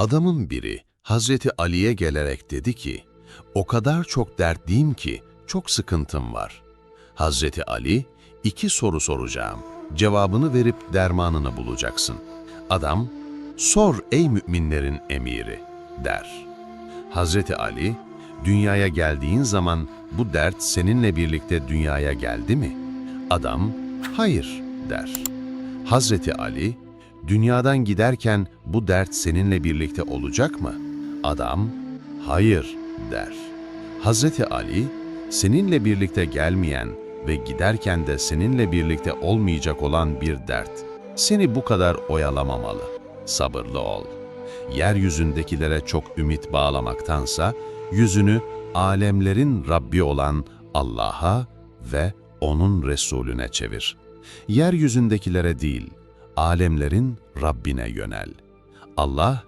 Adamın biri Hazreti Ali'ye gelerek dedi ki, o kadar çok dertliyim ki çok sıkıntım var. Hazreti Ali, iki soru soracağım. Cevabını verip dermanını bulacaksın. Adam, sor ey müminlerin emiri der. Hazreti Ali, dünyaya geldiğin zaman bu dert seninle birlikte dünyaya geldi mi? Adam, hayır der. Hazreti Ali, dünyadan giderken bu dert seninle birlikte olacak mı? Adam, hayır der. Hazreti Ali, seninle birlikte gelmeyen ve giderken de seninle birlikte olmayacak olan bir dert. Seni bu kadar oyalamamalı. Sabırlı ol. Yeryüzündekilere çok ümit bağlamaktansa, yüzünü alemlerin Rabbi olan Allah'a ve O'nun Resulüne çevir. Yeryüzündekilere değil, alemlerin Rabbine yönel. Allah